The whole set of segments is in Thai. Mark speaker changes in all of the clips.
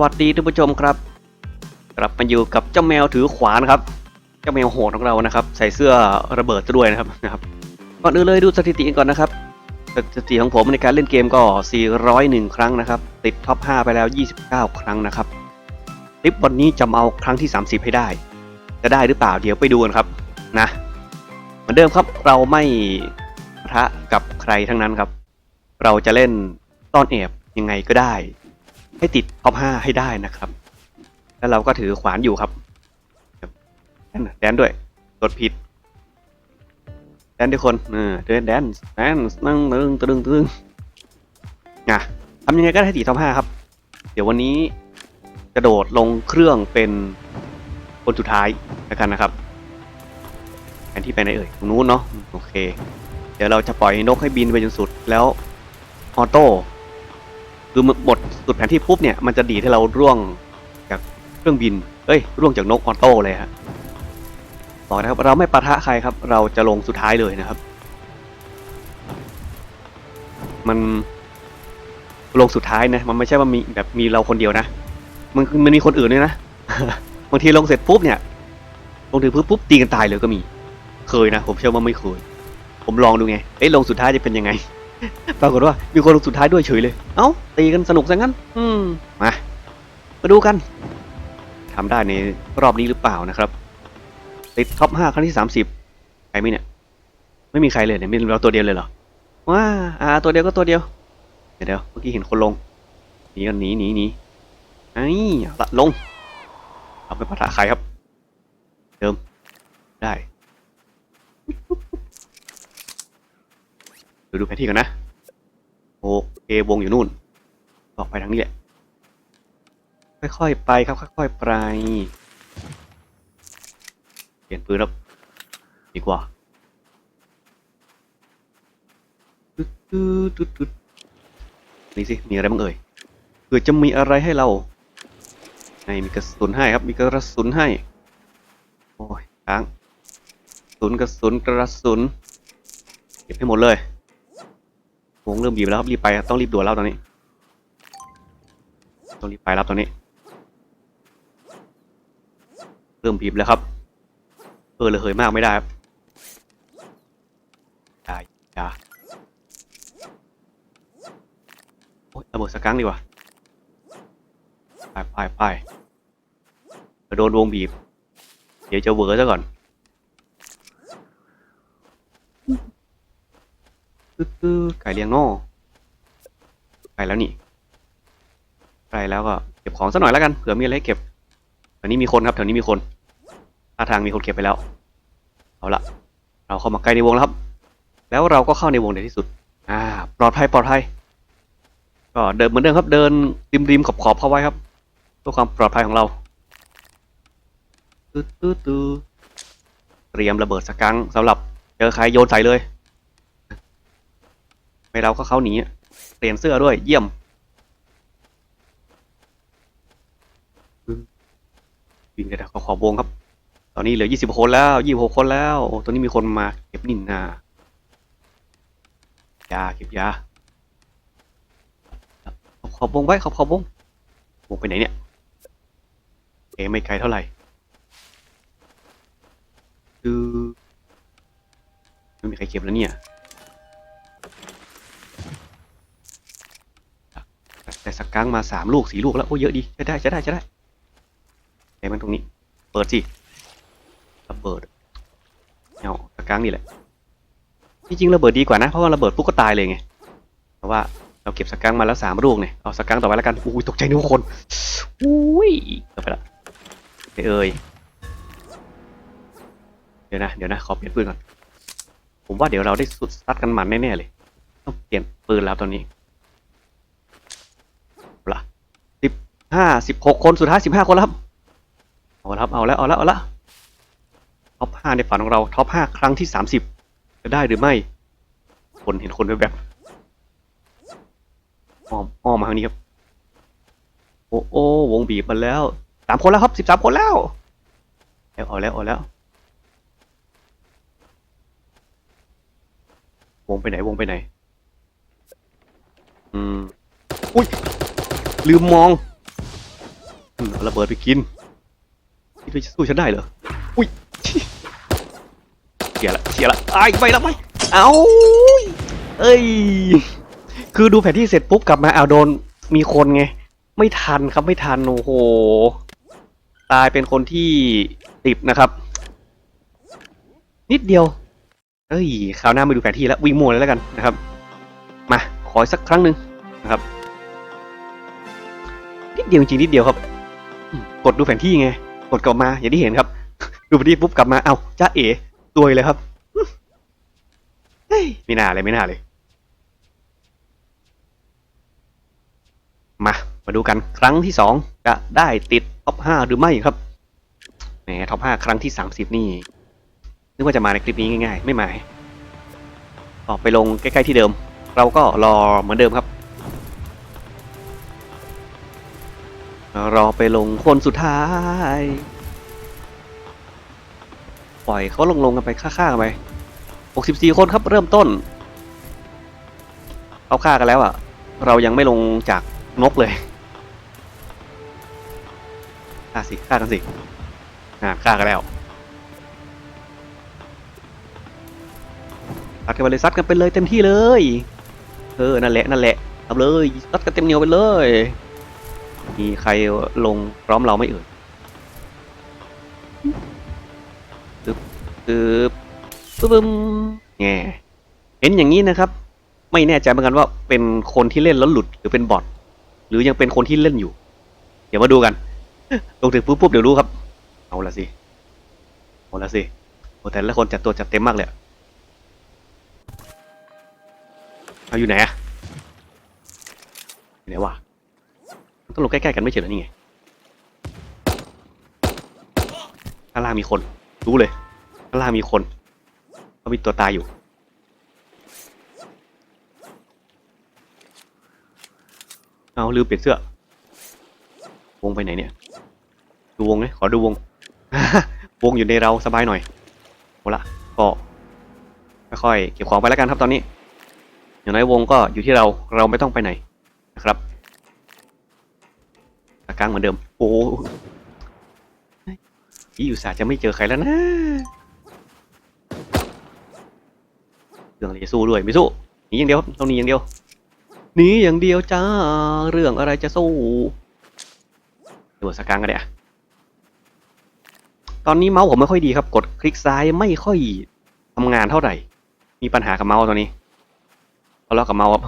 Speaker 1: วัสดีท่านผู้ชมครับ กลับมาอยู่กับเจ้าแมวถือขวานครับ เจ้าแมวโหดของเรานะครับ ใส่เสื้อระเบิดซะด้วยนะครับนะครับก่อนอื่นเลยดูสถิติก่อนนะครับสถิติของผมในการเล่นเกมก็ 401 ครั้งนะครับ ติดท็อป 5 ไปแล้ว 29 ครั้งนะครับคลิปวันนี้จะมาเอาครั้งที่ 30 ให้ได้ จะได้หรือเปล่าเดี๋ยวไปดูกันครับนะเหมือนเดิมครับเราไม่ปะทะกับใครทั้งนั้นครับ เราจะเล่นต้อนแอบยังไงก็ได้ ให้ติดท็อป5ให้ได้นะครับ แล้วเราก็ถือขวานอยู่ครับแดนด้วยกดผิด แดนทุกคนเออเดินแดนแดนนั่งตึงตึงตึงอะทำยังไงก็ได้ให้ติดท็อป5ครับ เดี๋ยววันนี้กระโดดลงเครื่องเป็นคนสุดท้ายแล้วกันนะครับแผนที่ไปไหนเอ่ยตรงนู้นเนาะโอเค เดี๋ยวเราจะปล่อยนกให้บินไปจนสุดแล้วออโต้ คือหมดสุดแผนที่ปุ๊บเนี่ยมันจะดีให้เราร่วงจากเครื่องบินเอ้ยร่วงจากนกออโต้เลยฮะบอกนะครับเราไม่ปะทะใครครับ เราจะลงสุดท้ายเลยนะครับ มันลงสุดท้ายนะ มันไม่ใช่ว่ามีแบบมีเราคนเดียวนะ มันมันมีคนอื่นด้วยนะบางทีลงเสร็จปุ๊บเนี่ย ลงถึงปุ๊บปุ๊บตีกันตายเลยก็มี เคยนะ ผมเชื่อว่าไม่เคย ผมลองดูไงเอ้ยลงสุดท้ายจะเป็นยังไง ปรากฏว่ามีคนลงสุดท้ายด้วยเฉยเลย เอ้า ตีกันสนุกซะงั้น อืม มา มาดูกันทำได้ในรอบนี้หรือเปล่านะครับ ติดท็อปห้าครั้งที่สามสิบใครไหมเนี่ย ไม่มีใครเลยเนี่ยมีเราตัวเดียวเลยเหรอ ว้า อ่า ตัวเดียวก็ตัวเดียว เดี๋ยวเดี๋ยวเมื่อกี้เห็นคนลง หนีกันหนีหนีหนีไอ้เอาละลง เอาไปปะทะใครครับ เดิม ได้ ดูดูแผนที่กันนะโอเควงอยู่นู่นออกไปทางนี้แหละ ค่อยๆไปครับค่อยๆไปเปลี่ยนปืนแล้วดีกว่าตึ๊ดตึ๊ดตึ๊ดนี่สิมีอะไรบ้างเอ่ยเผื่อจะมีอะไรให้เราในมีกระสุนให้ครับ มีกระสุนให้ โอ้ยค้างสุนกระสุนกระสุนเก็บให้หมดเลย วงเริ่มบีบแล้วครับรีบไปครับต้องรีบด่วนแล้วตอนนี้ต้องรีบไปแล้วตอนนี้ เริ่มบีบแล้วครับเออเลยเหยมากไม่ได้ครับได้อย่าโอ๊ยระเบิดสกังดีกว่าไปไปไปโดนวงบีบ เดี๋ยวจะเวอร์ซะก่อน คือไก่เลี้ยงโง่ไก่แล้วนี่ไก่แล้วก็เก็บของสักหน่อยแล้วกันเผื่อมีอะไรให้เก็บแถวนี้มีคนครับแถวนี้มีคนท่าทางมีคนเก็บไปแล้ว เอาละเราเข้ามาใกล้ในวงแล้วครับ แล้วเราก็เข้าในวงในที่สุด อ่า ปลอดภัยปลอดภัยก็เดินเหมือนเดิมครับ เดินริมริมขอบขอบเข้าไว้ครับเพื่อความปลอดภัยของเราตื้อตื้อตื้อเตรียมระเบิดสักครั้งสำหรับเจอใครโยนใส่เลย ไม่เราก็เขาหนีอะเปลี่ยนเสื้อด้วย เยี่ยมวิ่งกันขอขอบวงครับ ตอนนี้เหลือ20คนแล้ว26คนแล้วตอนนี้มีคนมาเก็บนินนายาเก็บยาขอบขอบวงไว้ขอบขอบวงวงไปไหนเนี่ยเอไม่ไกลเท่าไหร่คือไม่มีใครเก็บแล้วเนี่ย สักครั้งมาสามลูกสี่ลูกแล้วโอ้เยอะดีใช้ได้ใช้ได้ใช้ได้ไอ้มันตรงนี้ เปิดสิระเบิดเอาสักครั้งนี่แหละจริงๆระเบิดดีกว่านะเพราะว่าระเบิดปุ๊บก็ตายเลยไงเพราะว่าเราเก็บสักครั้งมาแล้วสามลูกเนี่ยเอาสักครั้งต่อไปแล้วกันอุ้ยตกใจนึกว่าคนอุ้ยเกือบไปละไปเอ่ยเดี๋ยวนะเดี๋ยวนะขอเปลี่ยนปืนก่อนผมว่าเดี๋ยวเราได้สุดซัดกันมันแน่ๆเลยต้องเปลี่ยนปืนแล้วตอนนี้ ละสิบ ห้าสิบหกคนสุดท้ายสิบห้าคนแล้วครับเอาละครับเอาแล้วเอาแล้วเอาละท็อปห้าในฝันของเราท็อปห้าครั้งที่สามสิบจะได้หรือไม่ คนเห็นคนแบบอ้อมอ้อมมาทางนี้ครับ โอ้โอ้วงบีบมาแล้วสามคนแล้วครับสิบสามคนแล้วแล้วเอาแล้วเอาแล้ววงไปไหนวงไปไหน อืม อุ้ย ลืมมอง ระเบิดไปกินคิดว่าจะสู้ฉันได้เหรอ อุ้ยเสียละเสียละไอ้ายไปแล้วไหมเอาเอ้ย คือดูแผนที่เสร็จปุ๊บกลับมาเอาโดนมีคนไง ไม่ทันครับไม่ทันโอ้โห ตายเป็นคนที่ติบนะครับ นิดเดียว เอ้ยคราวหน้ามาดูแผนที่แล้ววิ่งมัวเลยแล้วกันนะครับ มาขออีกสักครั้งหนึ่งนะครับนิดเดียวจริงนิดเดียวครับ กดดูแผนที่ไง กดกลับมาอย่างที่เห็นครับ ดูแผนที่ปุ๊บกลับมา เอ้าจ้าเอ๋ตัวเลยครับเฮ้ยไม่น่าเลยไม่น่าเลย มา มาดูกันครั้งที่สองจะได้ติดท็อปห้าหรือไม่ครับแหมท็อปห้าครั้งที่สามสิบนี่นึกว่าจะมาในคลิปนี้ง่าย ๆ ไม่มาออกไปลงใกล้ ๆ ที่เดิม เราก็รอเหมือนเดิมครับ รอไปลงคนสุดท้าย ปล่อยเขาลงลงกันไปฆ่าๆกันไป64 คนครับเริ่มต้นเขาฆ่ากันแล้วอะ เรายังไม่ลงจากนกเลยฆ่าสิฆ่ากันสิอ่าฆ่ากันแล้วซัดกันไปเลยซัดกันไปเลยเต็มที่เลย เออ นั่นแหละ นั่นแหละทำเลยซัดกันเต็มเหนียวไปเลย มีใครลงพร้อมเราไม่เอ่ยตึ๊บตึ๊บปึ๊บปึ๊บแง่เห็นอย่างนี้นะครับ ไม่แน่ใจเหมือนกันว่าเป็นคนที่เล่นแล้วหลุดหรือเป็นบอทหรือยังเป็นคนที่เล่นอยู่ เดี๋ยวมาดูกัน ลงถึงปุ๊บปุ๊บเดี๋ยวรู้ครับ เอาละสิเอาละสิโอ้แต่ละคนจัดตัวจัดเต็มมากเลยเอาอยู่ไหนอะไหนวะ ต้องลงใกล้ๆกันไม่ใช่เหรอนี่ไงข้างล่างมีคน รู้เลยข้างล่างมีคนเขามีตัวตายอยู่เอาลืมเปลี่ยนเสื้อ วงไปไหนเนี่ย ดูวงเลยขอดูวง วงอยู่ในเราสบายหน่อยโหละก็ค่อยๆเก็บของไปแล้วกันครับตอนนี้ อย่างน้อยวงก็อยู่ที่เราเราไม่ต้องไปไหนนะครับ กลางเหมือนเดิม โอ้ยี่อุตส่าจะไม่เจอใครแล้วนะเรื่องอะไรจะสู้ด้วยไม่สู้หนีอย่างเดียวต้องหนีอย่างเดียวหนีอย่างเดียวจ้า เรื่องอะไรจะสู้ดูสกกังกันเนี่ยตอนนี้เมาส์ผมไม่ค่อยดีครับ กดคลิกซ้ายไม่ค่อยทำงานเท่าไหร่ มีปัญหากับเมาส์ตอนนี้ทะเลาะกับเมาส์ครับ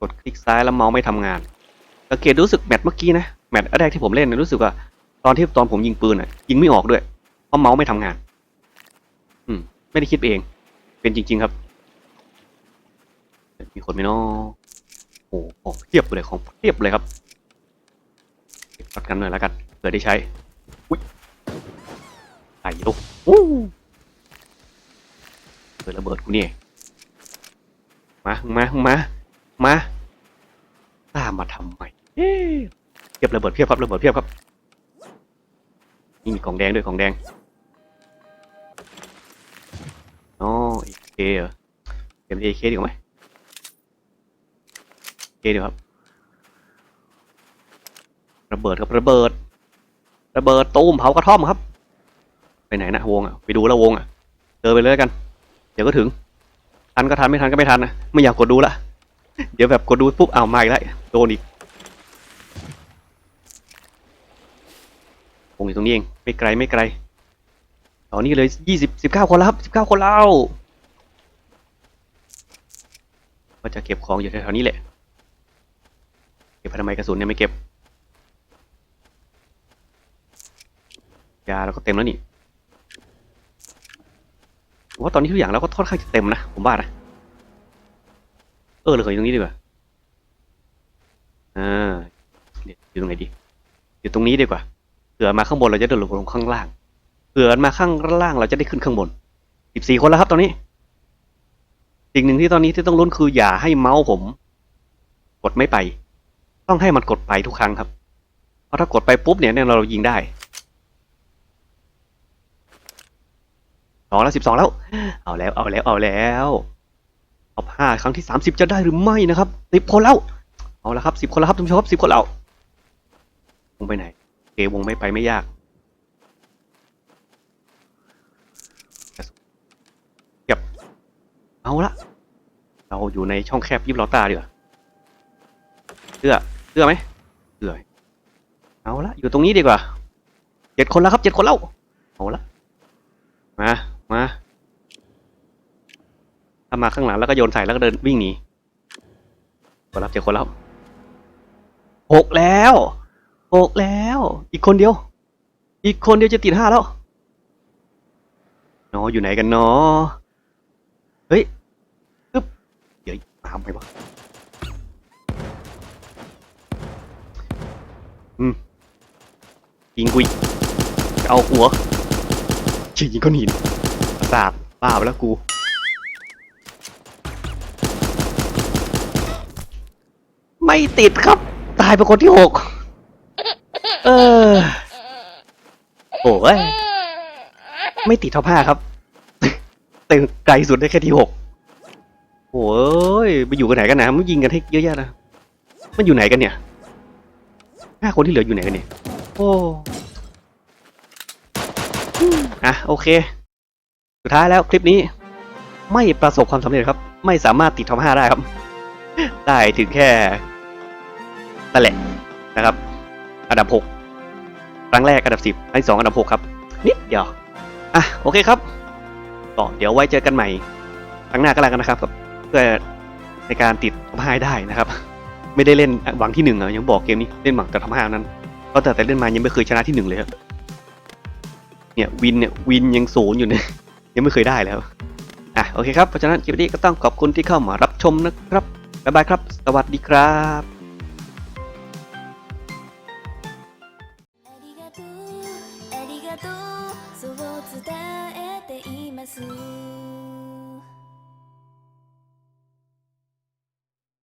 Speaker 1: กดคลิกซ้ายแล้วเมาส์ไม่ทำงาน สังเกตรู้สึกแมตช์เมื่อกี้นะแมตช์แรกที่ผมเล่นเนยรู้สึกว่าตอนที่ตอนผมยิงปืนอะยิงไม่ออกด้วยเพราะเมาส์ไม่ทำงาน อืม ไม่ได้คิดเอง เป็นจริง ๆครับ มีคนไหมเนาะโอ้โหเทียบเลยของเทียบเลยครับเก็บกันหน่อยแล้วกันเผื่อได้ใช้อุ้ยไอ้ลูกอู้เปิดระเบิดกูเนี่ยมามามามาตามมาทำไม เพียบระเบิดเพียบครับระเบิดเพียบครับนี่มีกล่องแดงด้วยกล่องแดงอ๋อเอเคเหรอเก็บเอเคดีกว่าไหมเอเดีครับระเบิดครับระเบิด ระเบิดตูมเผากระท่อมครับ ไปไหนนะวงอะไปดูแล้ววงอะเดินไปเลยกัน เดี๋ยวก็ถึง ทันก็ทันไม่ทันก็ไม่ทันนะไม่อยากกดดูละเดี๋ยวแบบกดดูปุ๊บเอาวมาอีกแล้วโดนอีก งอยู่ตรงนี้เอง ไม่ไกลไม่ไกลตอนนี้เลยยี่สิบสิบเก้าคนแล้วครับสิบเก้าคนแล้วก็จะเก็บของอยู่แถวๆนี้แหละ เก็บไปทำไมกระสุนเนี่ยไม่เก็บ ยาเราก็เต็มแล้วนี่ผมว่าตอนนี้ทุกอย่างเราก็ค่อนข้างจะเต็มนะ ผมว่านะ เออเลือยู่ตรงนี้ดีกว่าอ่าเดี๋ยวอยู่ตรงไหนดี อยู่ตรงนี้ดีกว่า ผื่อมาข้างบนเราจะเดินลงลงข้างล่าง เผื่อมาข้างล่างเราจะได้ขึ้นข้างบนสิบสี่คนแล้วครับตอนนี้ สิ่งหนึ่งที่ตอนนี้ที่ต้องลุ้นคืออย่าให้เมาส์ผม กดไม่ไป ต้องให้มันกดไปทุกครั้งครับ เพราะถ้ากดไปปุ๊บเนี่ยเนี่ยเรายิงได้สองแล้วสิบสองแล้ว เอาแล้วเอาแล้วเอาแล้วท็อปห้าครั้งที่สามสิบจะได้หรือไม่นะครับสิบคนแล้ว เอาละครับสิบคนแล้วครับท่านผู้ชมสิบคนแล้วโอ้งไปไหน เควงไม่ไปไม่ยากเก็บเอาละเราอยู่ในช่องแคบยิบลอตาดีกว่าเชื่อเชื่อไหมเชื่อเอาละอยู่ตรงนี้ดีกว่าเจ็ดคนแล้วครับเจ็ดคนแล้วเอาละมามาถ้ามาข้างหลังแล้วก็โยนใส่แล้วก็เดินวิ่งหนีคนรับเจ็ดคนแล้วหกแล้ว หกแล้ว อีกคนเดียว อีกคนเดียวจะติดห้าแล้วเนออยู่ไหนกันเนอเฮ้ยปึ๊บเดี๋ยวตามไปวะอืมยิงกุยเอาหัวชิงยิงก้อนหินประสาทบ้าไปแล้วกูไม่ติดครับ ตายเป็นคนที่หก เออโอ้ยไม่ติดท็อปห้าครับ แต่ไกลสุดได้แค่ที่หกโอ้ยไปอยู่กันไหนกันนะมันยิงกันให้เยอะแยะนะมันอยู่ไหนกันเนี่ยห้าคนที่เหลืออยู่ไหนกันเนี่ยโอ้อะโอเค สุดท้ายแล้วคลิปนี้ ไม่ประสบความสำเร็จครับ ไม่สามารถติดท็อปห้าได้ครับ ได้ถึงแค่นั่นแหละนะครับ อันดับหก ครั้งแรกอันดับสิบครั้งที่สองอันดับหกครับ นิดเดียว อะ โอเคครับก็เดี๋ยวไว้เจอกันใหม่ ครั้งหน้าก็แล้วกันนะครับกับเพื่อในการติดท็อปห้าให้ได้นะครับ ไม่ได้เล่นหวังที่หนึ่งอะยังบอกเกมนี้เล่นหวังแต่ท็อปห้านั้นเพราะแต่แต่เล่นมายังไม่เคยชนะที่หนึ่งเลยครับเนี่ยวินเนี่ยวินยังศูนย์อยู่เนี่ยยังไม่เคยได้แล้วอะโอเคครับเพราะฉะนั้นคลิปนี้ก็ต้องขอบคุณที่เข้ามารับชมนะครับบ๊ายบายครับ สวัสดีครับ